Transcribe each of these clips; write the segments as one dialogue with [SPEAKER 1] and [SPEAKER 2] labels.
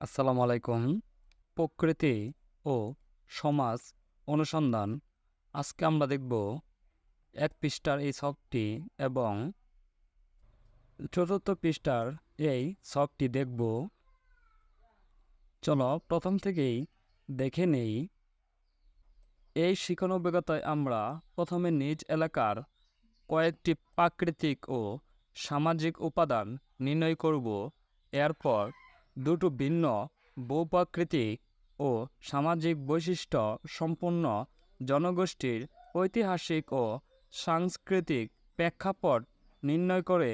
[SPEAKER 1] আসসালামু আলাইকুম। প্রকৃতি ও সমাজ অনুসন্ধান। আজকে আমরা দেখব এক পৃষ্ঠার এই ছকটি এবং চতুর্থ পৃষ্ঠার এই ছকটি দেখব। চলো প্রথম থেকেই দেখে নেই। এই শিখন অভিজ্ঞতায় আমরা প্রথমে নিজ এলাকার কয়েকটি প্রাকৃতিক ও সামাজিক উপাদান নির্ণয় করব। এরপর দুটো ভিন্ন ভূপ্রাকৃতিক ও সামাজিক বৈশিষ্ট্য সম্পন্ন জনগোষ্ঠীর ঐতিহাসিক ও সাংস্কৃতিক প্রেক্ষাপট নির্ণয় করে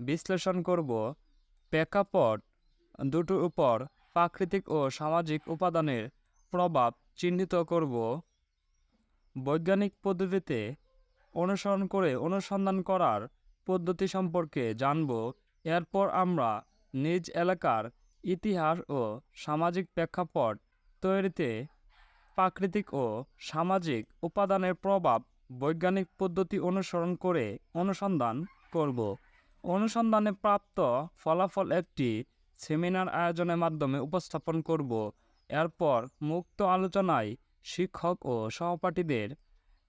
[SPEAKER 1] বিশ্লেষণ করব। প্রেক্ষাপট দুটোর উপর প্রাকৃতিক ও সামাজিক উপাদানের প্রভাব চিহ্নিত করব। বৈজ্ঞানিক পদ্ধতিতে অনুসরণ করে অনুসন্ধান করার পদ্ধতি সম্পর্কে জানব। এরপর আমরা নিজ এলাকার ইতিহাস ও সামাজিক প্রেক্ষাপট তৈরিতে প্রাকৃতিক ও সামাজিক উপাদানের প্রভাব বৈজ্ঞানিক পদ্ধতি অনুসরণ করে অনুসন্ধান করব। অনুসন্ধানে প্রাপ্ত ফলাফল একটি সেমিনার আয়োজনের মাধ্যমে উপস্থাপন করব। এরপর মুক্ত আলোচনায় শিক্ষক ও সহপাঠীদের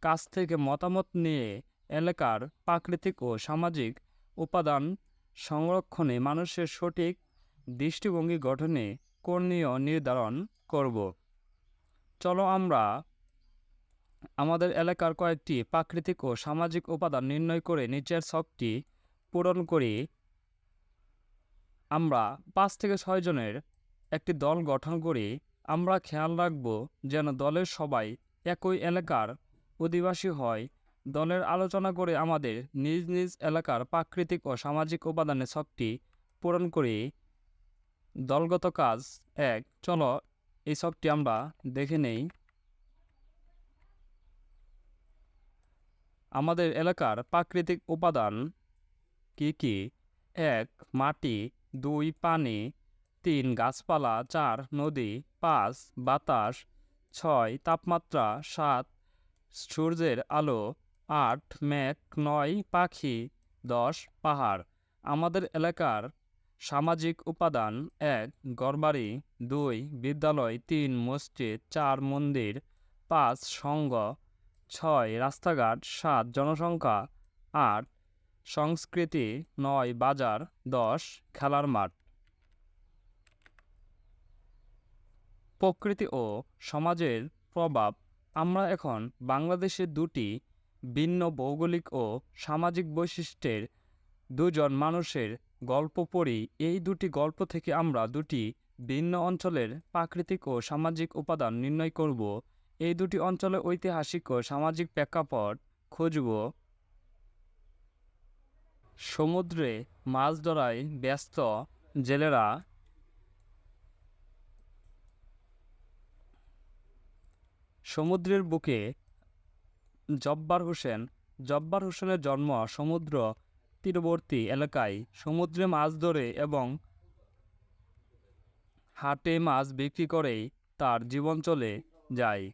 [SPEAKER 1] কাছ থেকে মতামত নিয়ে এলাকার প্রাকৃতিক ও সামাজিক উপাদান সংরক্ষণে মানুষের সঠিক দৃষ্টিভঙ্গি গঠনে করণীয় নির্ধারণ করব। চলো আমরা আমাদের এলাকার কয়েকটি প্রাকৃতিক ও সামাজিক উপাদান নির্ণয় করে নিচের ছকটি পূরণ করি। আমরা পাঁচ থেকে ছয় জনের একটি দল গঠন করি। আমরা খেয়াল রাখব যেন দলের সবাই একই এলাকার অধিবাসী হয়। দলের আলোচনা করে আমাদের নিজ নিজ এলাকার প্রাকৃতিক ও সামাজিক উপাদানের ছকটি পূরণ করি। দলগত কাজ, এক, চলো এই ছকটি আমরা দেখে নেই। আমাদের এলাকার প্রাকৃতিক উপাদান কি কি? এক, মাটি, দুই, পানি, তিন, গাছপালা, চার, নদী, পাঁচ, বাতাস, ছয়, তাপমাত্রা, সাত, সূর্যের আলো, আট, মেঘ, নয়, পাখি, দশ, পাহাড়। আমাদের এলাকার সামাজিক উপাদান এক, গড়বাড়ি, দুই, বিদ্যালয়, তিন, মসজিদ, চার, মন্দির, পাঁচ সংঘ ছয়, রাস্তাঘাট, সাত, জনসংখ্যা, আট, সংস্কৃতি, নয়, বাজার, দশ, খেলার মাঠ। প্রকৃতি ও সমাজের প্রভাব। আমরা এখন বাংলাদেশের দুটি ভিন্ন ভৌগোলিক ও সামাজিক বৈশিষ্ট্যের দুজন মানুষের গল্প পড়ি, এই দুটি গল্প থেকে আমরা দুটি ভিন্ন অঞ্চলের প্রাকৃতিক ও সামাজিক উপাদান নির্ণয় করব। এই দুটি অঞ্চলের ঐতিহাসিক ও সামাজিক প্রেক্ষাপট খুঁজব। সমুদ্রে মাছ ধরায় ব্যস্ত জেলেরা সমুদ্রের বুকে জব্বার হোসেন। জব্বার হোসেনের জন্ম সমুদ্র তীরবর্তী এলাকায় সমুদ্রে মাছ ধরে এবং হাটে মাছ বিক্রি করেই তার জীবন চলে যায়।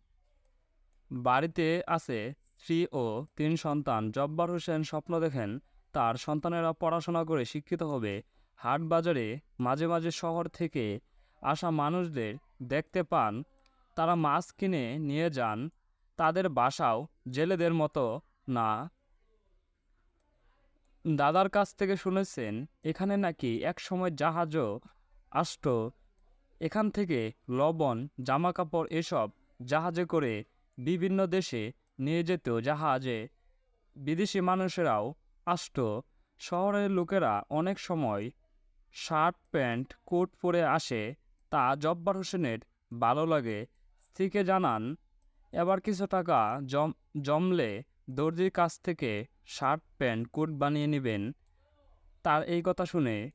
[SPEAKER 1] বাড়িতে আছে স্ত্রী ও তিন সন্তান। জব্বার হোসেন স্বপ্ন দেখেন তার সন্তানেরা পড়াশোনা করে শিক্ষিত হবে। হাট বাজারে মাঝে মাঝে শহর থেকে আসা মানুষদের দেখতে পান। তারা মাছ কিনে নিয়ে যান। তাদের বাসাও জেলেদের মতো না। দাদার কাছ থেকে শুনেছেন, এখানে নাকি এক সময় জাহাজও আসত। এখান থেকে লবণ জামা কাপড় এসব জাহাজে করে বিভিন্ন দেশে নিয়ে যেত। জাহাজে বিদেশি মানুষেরাও আসত। শহরের লোকেরা অনেক সময় শার্ট, প্যান্ট, কোট পরে আসে। তা জব্বার হোসেনের ভালো লাগে। স্ত্রীকে জানান, এবার কিছু টাকা জম, জমলে দর্জির কাছ থেকে শার্ট, প্যান্ট, কোট বানিয়ে নেবেন। তার এই কথা শুনে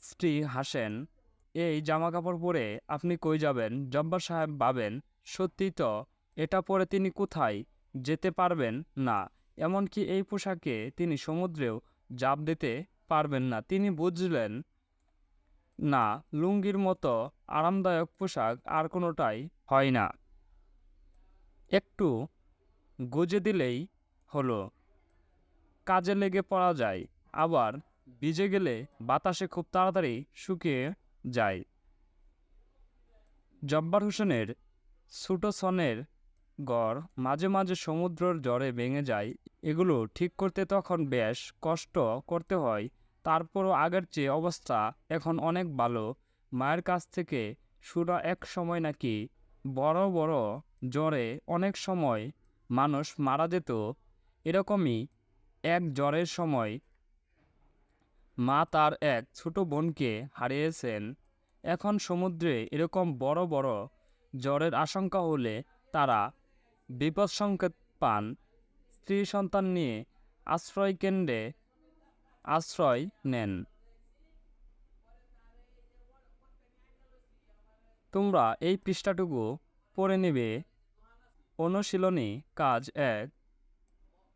[SPEAKER 1] স্ত্রী হাসেন, এই জামা কাপড় পরে আপনি কই যাবেন? জব্বার সাহেব ভাবেন, সত্যি তো, এটা পরে তিনি কোথায়? যেতে পারবেন না। এমনকি এই পোশাকে তিনি সমুদ্রেও জাপ দিতে পারবেন না। তিনি বুঝলেন না, লুঙ্গির মতো আরামদায়ক পোশাক আর কোনোটাই হয় না। একটু গুজে দিলেই হলো। কাজে লেগে পড়া যায়, আবার ভিজে গেলে বাতাসে খুব তাড়াতাড়ি শুকিয়ে যায়। জব্বার হোসেনের ছোটো সনের গড় মাঝে মাঝে সমুদ্রের জ্বরে ভেঙে যায়, এগুলো ঠিক করতে তখন বেশ কষ্ট করতে হয়। তারপরও আগের চেয়ে অবস্থা এখন অনেক ভালো। মায়ের কাছ থেকে সুরা এক সময় নাকি বড় বড় জ্বরে অনেক সময় মানুষ মারা যেত এরকমই এক জ্বরের সময় মা তার এক ছোট বোনকে হারিয়েছেন। এখন সমুদ্রে এরকম বড় বড় জ্বরের আশঙ্কা হলে তারা বিপদ সংকেত পান। স্ত্রী সন্তান নিয়ে আশ্রয় কেন্দ্রে আশ্রয় নেন। তোমরা এই পৃষ্ঠাটুকু পড়ে নেবে। অনুশীলনী, কাজ এক।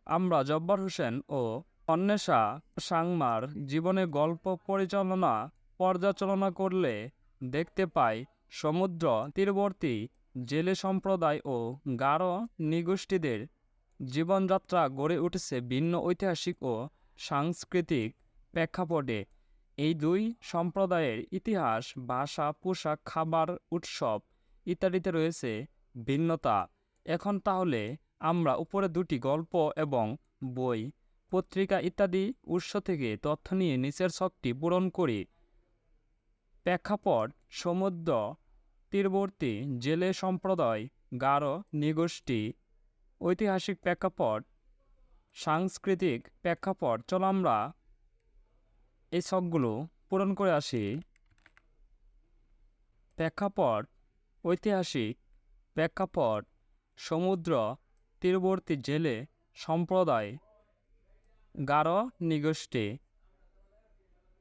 [SPEAKER 1] আমরা জব্বার হোসেন ও অন্বেষা সাংমার জীবনে গল্প পরিচালনা, পর্যালোচনা করলে দেখতে পাই সমুদ্র, তীরবর্তী, জেলে সম্প্রদায় ও গারো নিগোষ্ঠীদের জীবনযাত্রা গড়ে উঠেছে ভিন্ন ঐতিহাসিক ও সাংস্কৃতিক প্রেক্ষাপটে। এই দুই সম্প্রদায়ের ইতিহাস, ভাষা, পোশাক, খাবার, উৎসব ইত্যাদিতে রয়েছে ভিন্নতা। এখন তাহলে আমরা উপরে দুটি গল্প এবং বই, পত্রিকা ইত্যাদি উৎস থেকে তথ্য নিয়ে নিচের ছকটি পূরণ করি। প্রেক্ষাপট, সমুদ্র, তীরবর্তী, জেলে সম্প্রদায়, গারো, নিগোষ্ঠী, ঐতিহাসিক প্রেক্ষাপট, সাংস্কৃতিক প্রেক্ষাপট, চলো আমরা এই ছকগুলো পূরণ করে আসি। প্রেক্ষাপট, ঐতিহাসিক প্রেক্ষাপট সমুদ্র তীরবর্তী জেলে সম্প্রদায় গারো নৃগোষ্ঠী।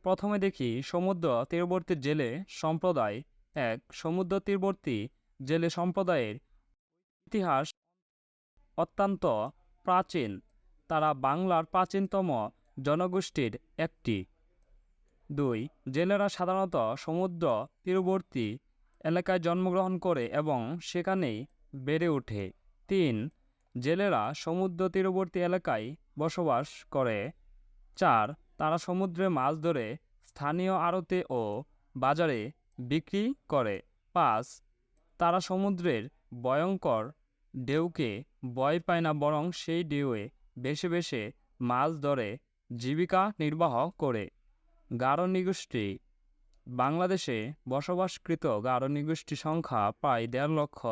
[SPEAKER 1] প্রথমে দেখি সমুদ্র তীরবর্তী জেলে সম্প্রদায়। এক, সমুদ্র তীরবর্তী জেলে সম্প্রদায়ের ইতিহাস অত্যন্ত প্রাচীন। তারা বাংলার প্রাচীনতম জনগোষ্ঠীর একটি। দুই, জেলেরা সাধারণত সমুদ্র তীরবর্তী এলাকায় জন্মগ্রহণ করে এবং সেখানেই বেড়ে ওঠে। তিন, জেলেরা সমুদ্র তীরবর্তী এলাকায় বসবাস করে। চার, তারা সমুদ্রে মাছ ধরে স্থানীয় আড়তে ও বাজারে বিক্রি করে। পাঁচ, তারা সমুদ্রের ভয়ঙ্কর ঢেউকে ভয় পায় না, বরং সেই ঢেউয়ে বেশে বেশে মাছ ধরে, জীবিকা নির্বাহ করে। গাঢ় নিগোষ্ঠী, বাংলাদেশে বসবাসকৃত গাঢ় নৃগোষ্ঠী সংখ্যা প্রায় দেড় লক্ষ।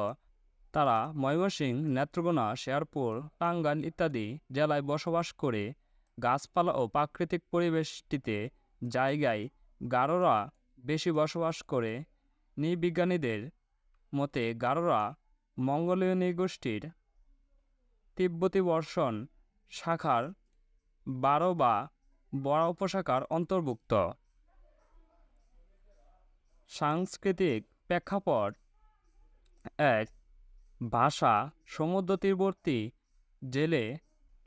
[SPEAKER 1] তারা ময়মনসিংহ, নেত্রকোনা শেরপুর টাঙ্গাইল ইত্যাদি জেলায় বসবাস করে গাছপালা ও প্রাকৃতিক পরিবেশটিতে জায়গায় গারোরা বেশি বসবাস করে। নৃবিজ্ঞানীদের মতে গারোরা মঙ্গোলীয় নৃগোষ্ঠীর তিব্বতী বর্ষণ শাখার বারো বা বড়া উপশাখার অন্তর্ভুক্ত। সাংস্কৃতিক প্রেক্ষাপট এক ভাষা সমুদ্র তীরবর্তী জেলে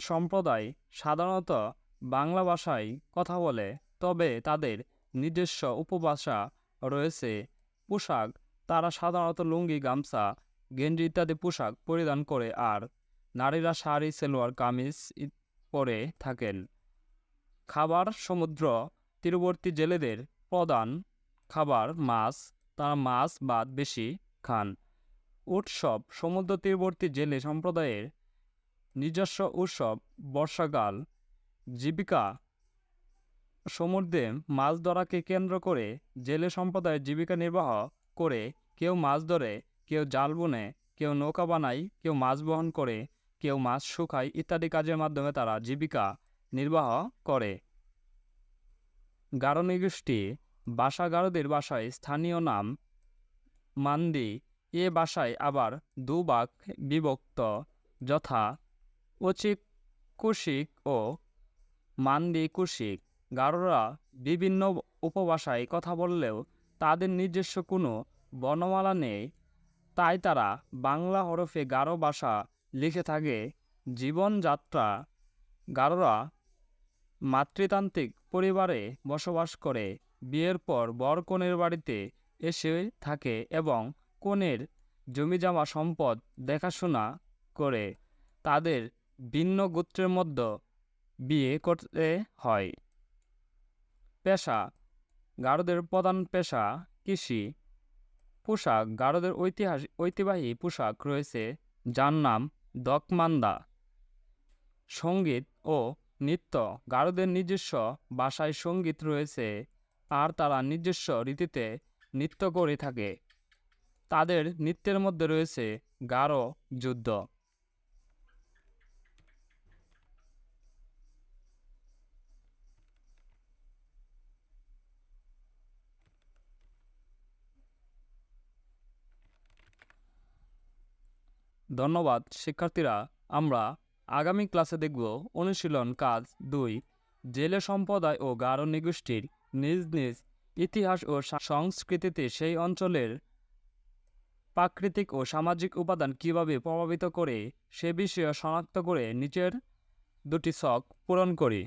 [SPEAKER 1] সম্প্রদায় সাধারণত বাংলা ভাষায় কথা বলে, তবে তাদের নিজস্ব উপভাষা রয়েছে। পোশাক, তারা সাধারণত লুঙ্গি, গামছা, গেঞ্জি ইত্যাদি পোশাক পরিধান করে আর নারীরা শাড়ি, সেলোয়ার, কামিজ পরে থাকেন। খাবার সমুদ্র তীরবর্তী জেলেদের প্রধান খাবার মাছ। তারা মাছ, ভাত বেশি খান। উৎসব সমুদ্র তীরবর্তী জেলে সম্প্রদায়ের নিজস্ব উৎসব, বর্ষাকাল, জীবিকা, সমুদ্রে মাছ ধরাকে কেন্দ্র করে জেলে সম্প্রদায়ের জীবিকা নির্বাহ করে কেউ মাছ ধরে, কেউ জাল বুনে, কেউ নৌকা বানায়, কেউ মাছ বহন করে, কেউ মাছ শুকায় ইত্যাদি কাজের মাধ্যমে তারা জীবিকা নির্বাহ করে। গারো নৃগোষ্ঠী বাসা গারোদের বাসায় স্থানীয় নাম মান্দি এ ভাষায় আবার দুভাগ বিভক্ত যথা অচিক কুশিক ও মান্দি কুশিক গারোরা বিভিন্ন উপভাষায় কথা বললেও তাদের নিজস্ব কোনো বর্ণমালা নেই। তাই তারা বাংলা হরফে গারো ভাষা লিখে থাকে। জীবনযাত্রা। গারোরা মাতৃতান্ত্রিক পরিবারে বসবাস করে। বিয়ের পর বর কনের বাড়িতে এসে থাকে এবং কনের জমিজমা সম্পদ দেখাশোনা করে তাদের ভিন্ন গোত্রের মধ্যে বিয়ে করতে হয়। পেশা, গারোদের প্রধান পেশা কৃষি। পোশাক, গারোদের ঐতিহাসিক ঐতিহ্যবাহী পোশাক রয়েছে, যার নাম দকমান্দা। সংগীত ও নৃত্য, গারোদের নিজস্ব ভাষায় সংগীত রয়েছে, আর তারা নিজস্ব রীতিতে নৃত্য করে থাকে। তাদের নৃত্যের মধ্যে রয়েছে গারো যুদ্ধ। ধন্যবাদ, শিক্ষার্থীরা। আমরা আগামী ক্লাসে দেখব অনুশীলন কাজ দুই, জেলে সম্প্রদায় ও গারো নৃগোষ্ঠীর নিজ নিজ ইতিহাস ও সংস্কৃতিতে সেই অঞ্চলের প্রাকৃতিক ও সামাজিক উপাদান কীভাবে প্রভাবিত করে সে বিষয়ে শনাক্ত করে নিচের দুটি ছক পূরণ করি।